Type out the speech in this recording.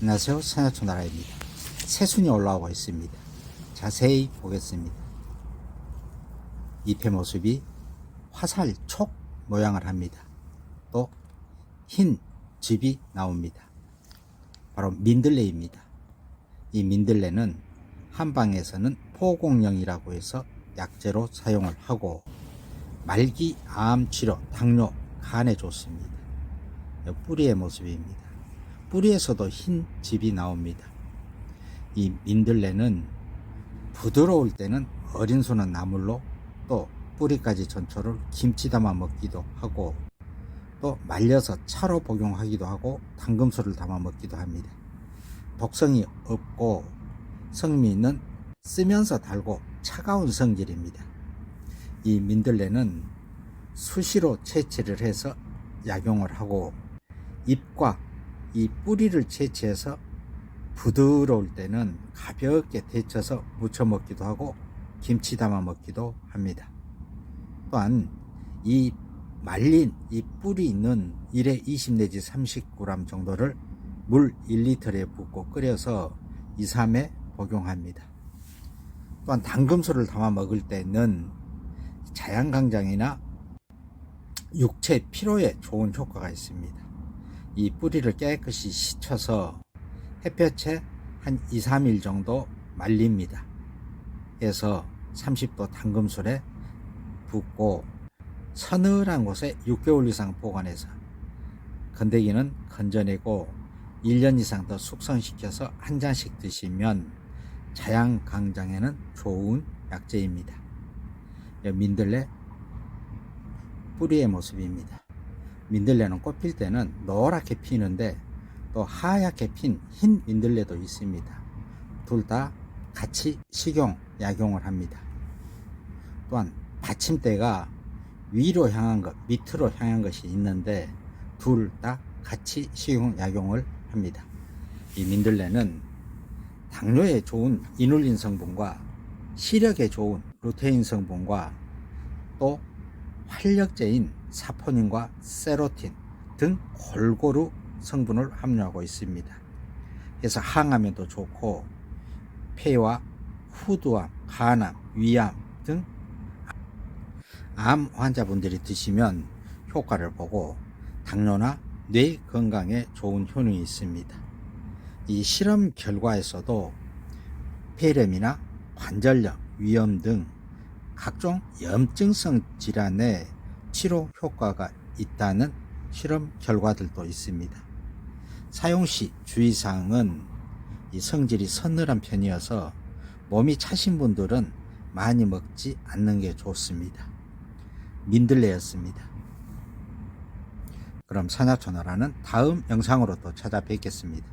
안녕하세요. 산야초 나라입니다. 새순이 올라오고 있습니다. 자세히 보겠습니다. 잎의 모습이 화살 촉 모양을 합니다. 또 흰 즙이 나옵니다. 바로 민들레입니다. 이 민들레는 한방에서는 포공령이라고 해서 약재로 사용을 하고 말기 암 치료, 당뇨, 간에 좋습니다. 이 뿌리의 모습입니다. 뿌리에서도 흰 즙이 나옵니다. 이 민들레는 부드러울 때는 어린 손은 나물로 또 뿌리까지 전초를 김치 담아 먹기도 하고 또 말려서 차로 복용하기도 하고 당금술을 담아 먹기도 합니다. 독성이 없고 성미는 쓰면서 달고 차가운 성질입니다. 이 민들레는 수시로 채취를 해서 약용을 하고 잎과 이 뿌리를 채취해서 부드러울 때는 가볍게 데쳐서 무쳐 먹기도 하고 김치 담아 먹기도 합니다. 또한 이 말린 이 뿌리 있는 1에 20 내지 30g 정도를 물 1리터에 붓고 끓여서 2, 3회 복용합니다. 또한 당금술을 담아 먹을 때는 자양강장이나 육체 피로에 좋은 효과가 있습니다. 이 뿌리를 깨끗이 씻어서 햇볕에 한 2, 3일 정도 말립니다. 그래서 30도 당금술에 붓고 서늘한 곳에 6개월 이상 보관해서 건더기는 건져내고 1년 이상 더 숙성시켜서 한 잔씩 드시면 자양 강장에는 좋은 약재입니다. 민들레 뿌리의 모습입니다. 민들레는 꽃 필 때는 노랗게 피는데 또 하얗게 핀 흰 민들레도 있습니다. 둘 다 같이 식용, 약용을 합니다. 또한 받침대가 위로 향한 것, 밑으로 향한 것이 있는데 둘 다 같이 식용, 약용을 합니다. 이 민들레는 당뇨에 좋은 이눌린 성분과 시력에 좋은 루테인 성분과 또 활력제인 사포닌과 세로틴 등 골고루 성분을 함유하고 있습니다. 그래서 항암에도 좋고 폐와 후두암, 간암, 위암 등 암 환자분들이 드시면 효과를 보고 당뇨나 뇌 건강에 좋은 효능이 있습니다. 이 실험 결과에서도 폐렴이나 관절염, 위염 등 각종 염증성 질환에 치료 효과가 있다는 실험 결과들도 있습니다. 사용 시 주의사항은 이 성질이 서늘한 편이어서 몸이 차신 분들은 많이 먹지 않는 게 좋습니다. 민들레였습니다. 그럼 산야초나라는 다음 영상으로 또 찾아뵙겠습니다.